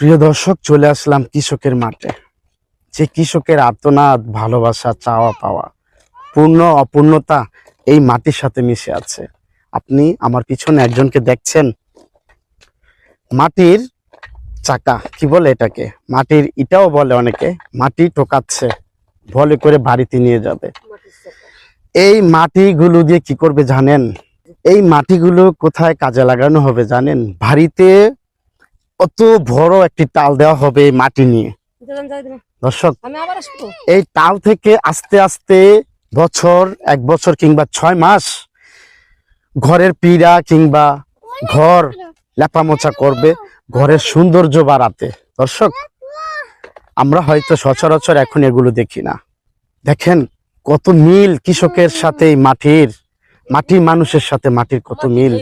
প্রিয় দর্শক, চলে আসলাম কৃষকের মাঠে। যে কৃষকের আর্তনাদ, ভালোবাসা, চাওয়া পাওয়া, পূর্ণ অপূর্ণতা এই মাটির সাথে মিশে আছে। আপনি আমার পিছনে একজনকে দেখছেন? মাটির চাকা, কি বলে এটাকে? মাটির ইটাও বলে অনেকে, মাটি টোকাচ্ছে বলে করে বাড়িতে নিয়ে যাবে। এই মাটিগুলো দিয়ে কি করবে জানেন? এই মাটিগুলো কোথায় কাজে লাগানো হবে জানেন? বাড়িতে অত বড় একটি তাল দেওয়া হবে মাটি নিয়ে। দর্শক এই তাল থেকে আস্তে আস্তে বছর এক বছর কিংবা ছয় মাস ঘরের পীড়া কিংবা ঘর লেপামোচা করবে ঘরের সৌন্দর্য বাড়াতে। দর্শক আমরা হয়তো সচরাচর এখন এগুলো দেখি না। দেখেন কত মিল কৃষকের সাথে মাটির মাটির মানুষের সাথে মাটির কত মিল।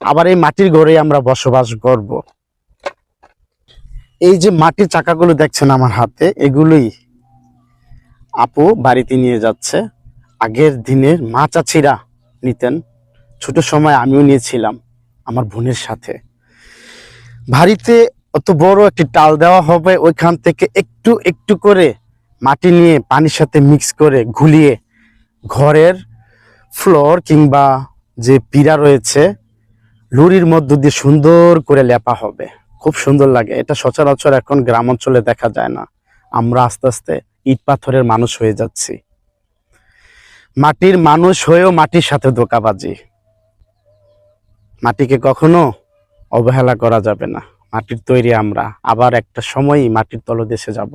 আবার এই মাটির ঘরে আমরা বসবাস করব। এই যে মাটির চাকাগুলো দেখছেন আমার হাতে, এগুলোই আপু বাড়িতে নিয়ে যাচ্ছে। আগের দিনের মা চাচিরা নিতেন। ছোট সময় আমিও নিয়েছিলাম আমার বোনের সাথে। বাড়িতে অত বড় একটি টাল দেওয়া হবে, ওইখান থেকে একটু একটু করে মাটি নিয়ে পানির সাথে মিক্স করে ঘুলিয়ে ঘরের ফ্লোর কিংবা যে পিড়া রয়েছে, লুরির মধ্য দিয়ে সুন্দর করে লেপা হবে। খুব সুন্দর লাগে। এটা সচরাচর এখন গ্রাম অঞ্চলে দেখা যায় না। আমরা আস্তে আস্তে ইট পাথরের মানুষ হয়ে যাচ্ছি। মাটির মানুষ হয়েও মাটির সাথে ধোকাবাজি। মাটিকে কখনো অবহেলা করা যাবে না। মাটির তৈরি আমরা। আবার একটা সময়ই মাটির তলদেশে যাব।